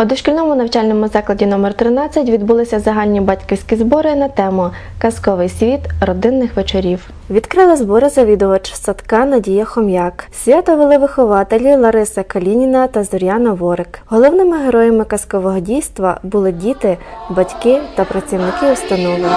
У дошкільному навчальному закладі номер 13 відбулися загальні батьківські збори на тему Казковий світ родинних вечорів. Відкрила збори завідувач садка Надія Хом'як. Свято вели вихователі Лариса Калініна та Зоряна Ворик. Головними героями казкового дійства були діти, батьки та працівники установи.